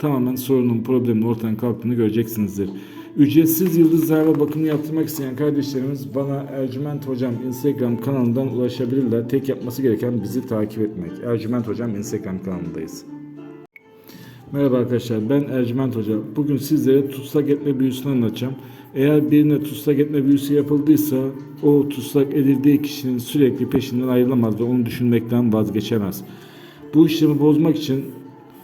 tamamen sorunun, problemin ortadan kalktığını göreceksinizdir. Ücretsiz yıldız zarfa bakımı yaptırmak isteyen kardeşlerimiz bana Ercüment Hocam Instagram kanalından ulaşabilirler. Tek yapması gereken bizi takip etmek. Ercüment Hocam Instagram kanalındayız. Merhaba arkadaşlar ben Ercüment Hoca. Bugün sizlere tutsak etme büyüsünü anlatacağım. Eğer birine tutsak etme büyüsü yapıldıysa o tutsak edildiği kişinin sürekli peşinden ayrılamaz ve onu düşünmekten vazgeçemez. Bu işlemi bozmak için